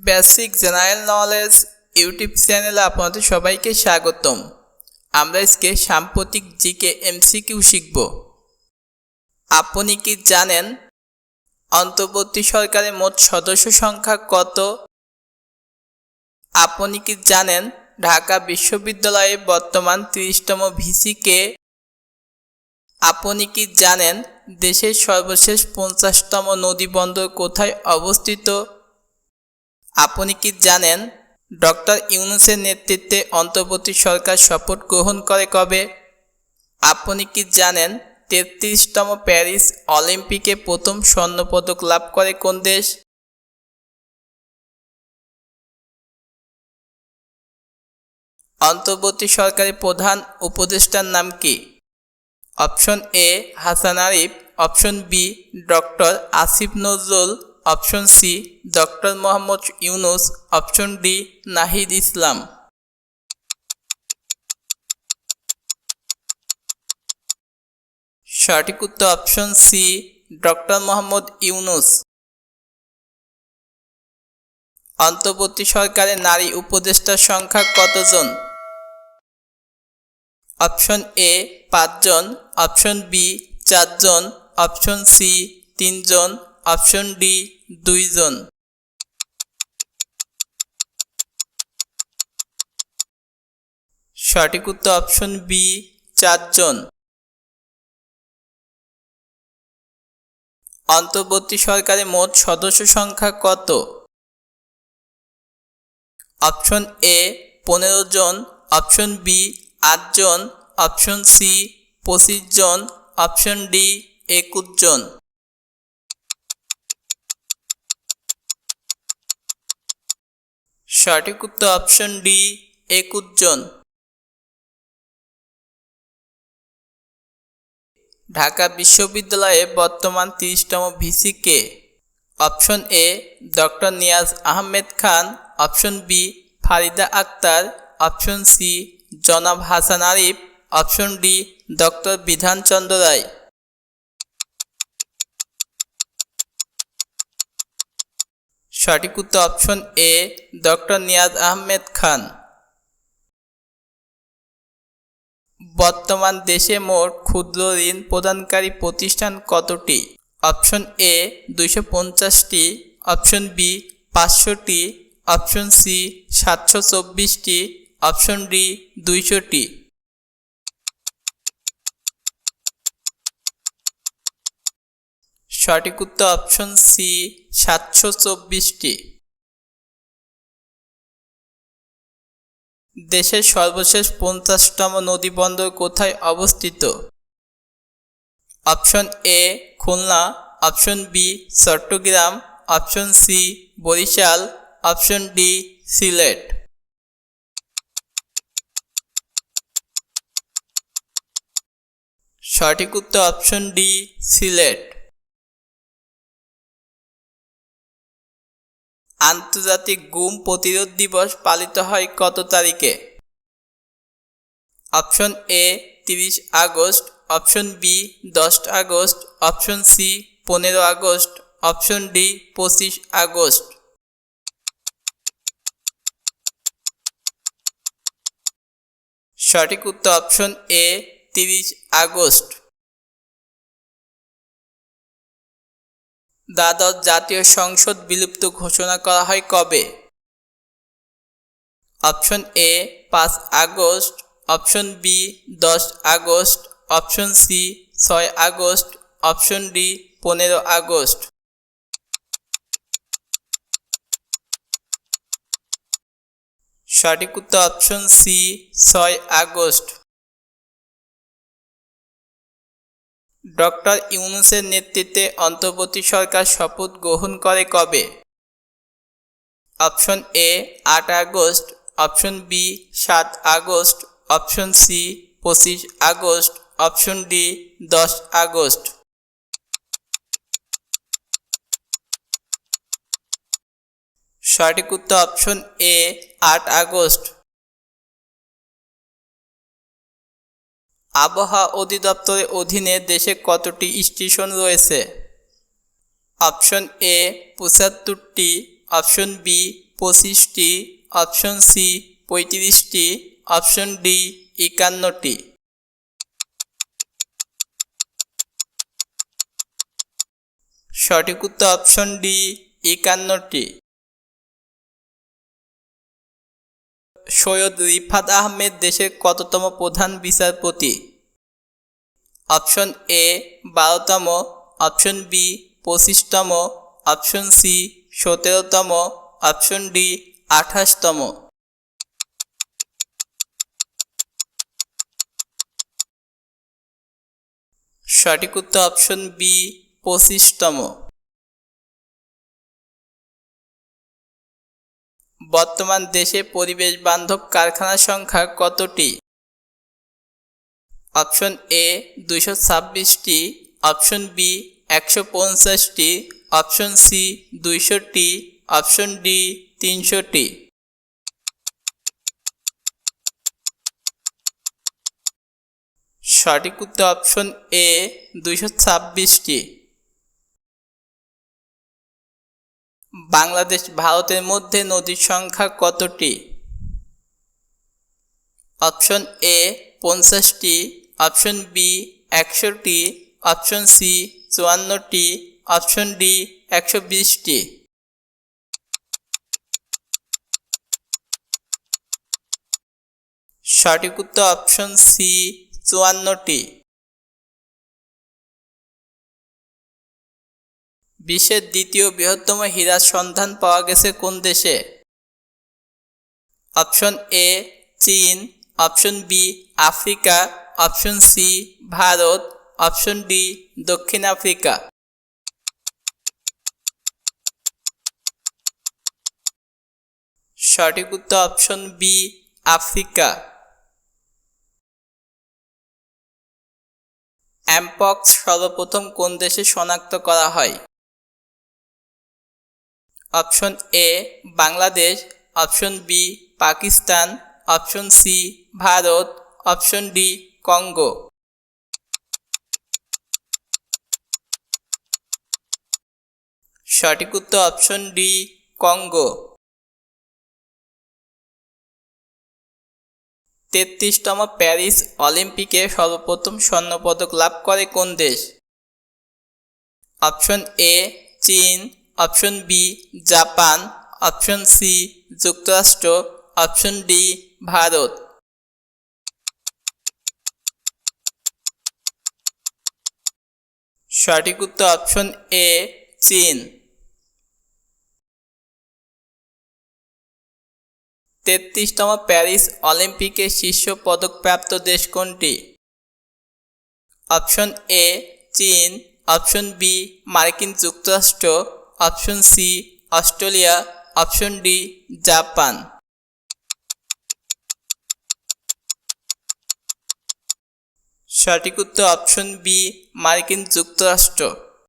Basic general knowledge YouTube চ্যানেলে আপনাদের সবাইকে স্বাগতম। আমরা আজকে সাম্প্রতিক জিকে এমসিকিউ শিখব। আপনি কি জানেন অন্তর্বর্তী সরকারের মোট সদস্য সংখ্যা কত? আপনি কি জানেন ঢাকা বিশ্ববিদ্যালয়ে বর্তমান তিরিশতম ভিসি কে? আপনি কি জানেন দেশের সর্বশেষ পঞ্চাশতম নদী বন্দর কোথায় অবস্থিত? আপনি কি জানেন, ডক্টর ইউনুসের নেতৃত্বে অন্তর্বর্তী সরকার শপথ গ্রহণ করে কবে? আপনি কি জানেন, তেত্রিশতম প্যারিস অলিম্পিকে প্রথম স্বর্ণপদক লাভ করে কোন দেশ? অন্তর্বর্তী সরকারের প্রধান উপদেষ্টার নাম কি? Option A, Hasan Arif, option B, doctor Asif Nazrul option C, doctor Mohammad Yunus. Option D, Nahid Islam. সঠিক উত্তর option C, doctor Mohammad Yunus. অন্তর্বর্তী সরকারের নারী উপদেষ্টার সংখ্যা কতজন? অপশন এ, পাঁচজন। অপশন বি, চারজন। অপশন সি, তিনজন। অপশন ডি, দুইজন। সঠিক উত্তর অপশন বি, চারজন। অন্তর্বর্তী সরকারের মোট সদস্য সংখ্যা কত? অপশন এ পনেরো জন অপশন বি, আটজন। অপশন সি পঁচিশ জন অপশন ডি একুশ জন সঠিক উত্তর অপশন ডি একুশ জন। ঢাকা বিশ্ববিদ্যালয়ে বর্তমান তিরিশতম VC K? Option A doctor Niaz Ahmed Khan. Option B Farida Akhter. Option C জনাব Hasan Arif. Option D doctor Bidhan Chandra Roy. সঠিক উত্তর option A doctor Niaz Ahmed Khan. বর্তমান দেশে মোট ক্ষুদ্র ঋণ প্রদানকারী প্রতিষ্ঠান কতটি? অপশন এ দুইশো পঞ্চাশটি। অপশন বি পাঁচশোটি। অপশন সি সাতশো চব্বিশটি। অপশন ডি দুইশোটি। সঠিক উত্তর অপশন সি সাতশো চব্বিশটি। দেশের সর্বশেষ পঞ্চাশতম নদীবন্দর কোথায় অবস্থিত? Option A Khulna. Option B Chattogram. Option C Barishal. Option D Sylhet. সঠিক উত্তর অপশন ডি সিলেট। আন্তর্জাতিক গুম প্রতিরোধ দিবস পালিত হয় কত তারিখে? অপশন এ তিরিশ আগস্ট। অপশন বি দশ আগস্ট। অপশন সি পনেরো আগস্ট। অপশন ডি পঁচিশ আগস্ট। সঠিক উত্তর অপশন এ তিরিশ আগস্ট। দ্বাদশ জাতীয় সংসদ বিলুপ্ত ঘোষণা করা হয় কবে? অপশন এ, পাঁচ আগস্ট। অপশন বি, দশ আগস্ট। অপশন সি, ছয় আগস্ট। অপশন ডি, পনেরো আগস্ট। সঠিক উত্তর অপশন সি, ছয় আগস্ট। ডক্টর ইউনুসের নেতৃত্বে অন্তর্বর্তী সরকার শপথ গ্রহণ করে কবে? অপশন এ, আট আগস্ট। অপশন বি, সাত আগস্ট। অপশন সি, পঁচিশ আগস্ট। অপশন ডি, দশ আগস্ট। সঠিক উত্তর অপশন এ, আট আগস্ট। আবহাওয়া অধিদপ্তরের অধীনে দেশে কতটি স্টেশন রয়েছে? অপশন এ পঁচাত্তরটি, অপশন বি পঁচিশটি, অপশন সি পঁয়ত্রিশটি, অপশন ডি একান্নটি। সঠিক উত্তর অপশন ডি একান্নটি। সৈয়দ রিফাত আহমেদ দেশের কততম প্রধান বিচারপতি? অপশন এ, বারোতম। অপশন বি, পঁচিশতম। অপশন সি, সতেরোতম। অপশন ডি, আঠাশতম। সঠিক উত্তর অপশন বি, পঁচিশতম। বর্তমান দেশে পরিবেশ বান্ধব কারখানার সংখ্যা কতটি? অপশন এ দুইশো ছাব্বিশটি, অপশন বি একশো পঞ্চাশটি, অপশন সি দুইশোটি, অপশন ডি তিনশোটি। সঠিক উত্তর অপশন এ দুইশো ছাব্বিশটি। বাংলাদেশ ভারতের মধ্যে নদীর সংখ্যা কতটি? অপশন এ পঞ্চাশটি, অপশন বি একশোটি, অপশন সি চুয়ান্নটি, অপশন ডি একশো বিশটি। সঠিক উত্তর অপশন সি চুয়ান্নটি। বিশ্বের দ্বিতীয় বৃহত্তম হীরার সন্ধান পাওয়া গেছে কোন দেশে? অপশন এ, চীন। Option B, Africa. Option C, Bharat. Option D, দক্ষিণ আফ্রিকা। সঠিক উত্তর অপশন বি, আফ্রিকা। অ্যাম্পক্স সর্বপ্রথম কোন দেশে শনাক্ত করা হয়? Option A Bangladesh, option B Pakistan, option C Bharat, option D Congo. সঠিক উত্তর অপশন ডি কঙ্গো। তেত্রিশতম প্যারিস অলিম্পিকে সর্বপ্রথম স্বর্ণপদক লাভ করে কোন দেশ? অপশন এ চীন option B, Japan. Option C, যুক্তরাষ্ট্র। Option D, Bharat. সঠিক উত্তর অপশন এ, চীন। তেত্রিশতম প্যারিস অলিম্পিকে শীর্ষ পদকপ্রাপ্ত দেশ কোনটি? অপশন এ, চীন। অপশন বি, মার্কিন যুক্তরাষ্ট্র। Option C Australia option D Japan. সঠিক উত্তর অপশন বি মার্কিন যুক্তরাষ্ট্র।